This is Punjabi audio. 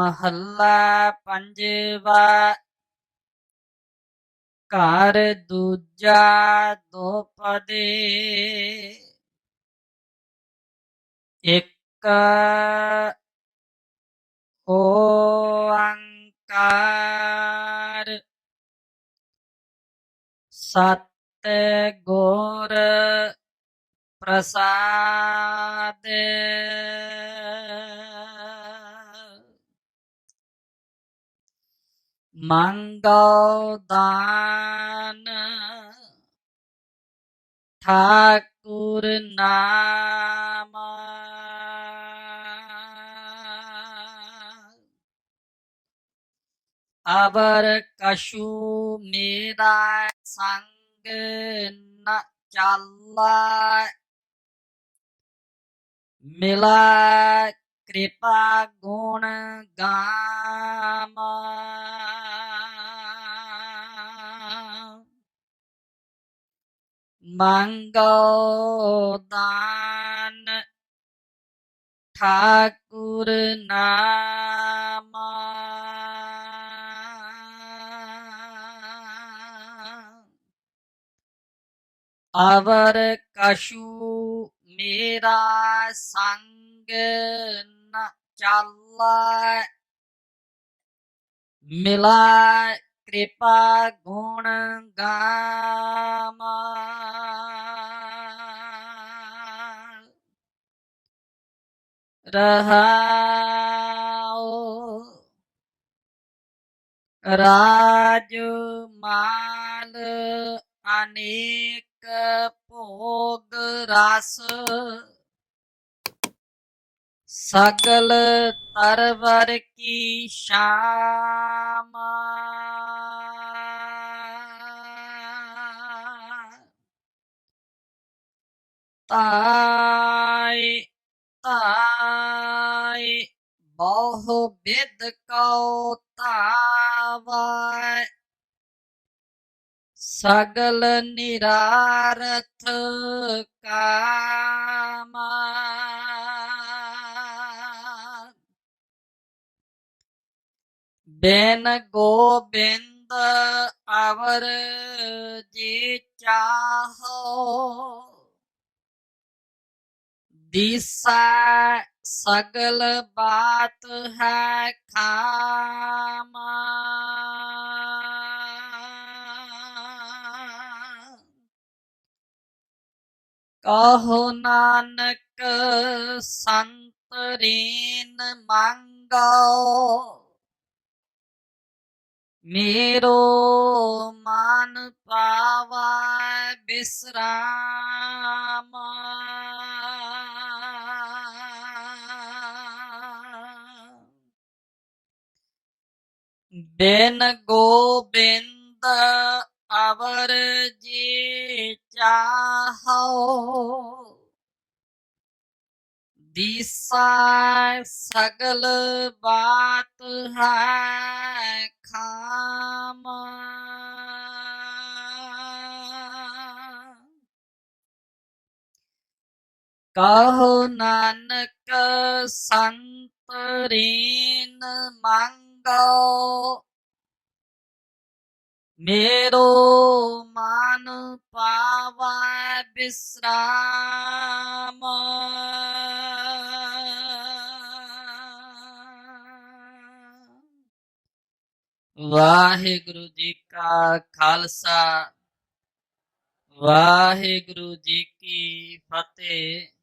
ਮਹੱਲਾ ਪੰਜਵਾ ਘਰ ਦੂਜਾ ਦੋਪਦੇ ਇੱਕ ਓੰਕਾਰ ਸਤ ਗੁਰ ਪ੍ਰਸਾਦ। ਮੰਗੋ ਦਾਨ ਠਾਕੁਰ ਨਾਮ। ਅਬਰ ਕਸ਼ੂ ਮੇਰਾ ਸੰਗ ਨ ਚਾਲਾ ਮਿਲਾ ਕਿਰਪਾ ਗੁਣ ਗਾਮ। ਮੰਗੋ ਦਾਨ ਠਾਕੁਰ ਨਾਮ। ਅਵਰ ਕਸ਼ੂ ਮੇਰਾ ਸੰਗ ਨ ਚਾਲਾ ਮਿਲਾ ਕਿਰਪਾ ਗੁਣ ਗਾਮ ਰਹਾਉ ਰਾਜ ਮਾਲ ਅਨੇਕ ਭੋਗ ਰਸ। ਸਗਲ ਤਰਵਰ ਕੀ ਸ਼ਾਮ। ਤਾਈ ਤਾਈ ਬਹੁ ਬਿਦ ਕਉ ਤਾਵੈ ਸਗਲ ਨਿਰਾਰਥ ਕਾਮ। ਬੈਨ ਗੋਬਿੰਦ ਅਵਰ ਜੀ ਚਾਹੋ ਦਿਸਾ ਸਗਲ ਬਾਤ ਹੈ ਖਾਮ। ਕਹੋ ਨਾਨਕ ਸੰਤ ਰੀਨ ਮੰਗੋ ਮੇਰੋ ਮਨ ਪਾਵਾ ਬਿਸਰਾਮ। ਬਿਨ ਗੋਬਿੰਦ ਅਵਰ ਜੀ ਚਾਹੋ। ਦਿਸਾ ਸਗਲ ਬਾਤ ਹੈ ਖਾਮ। ਕਹੋ ਨਾਨਕ ਸੰਤ ਰੀਨ ਮੰਗੋ। ਮੇਰੋ ਮਨ ਪਾਵਾ ਬਿਸਰਾਮ ਵਾਹਿਗੁਰੂ ਜੀ ਕਾ ਖਾਲਸਾ ਵਾਹਿਗੁਰੂ ਜੀ ਕੀ ਫਤਿਹ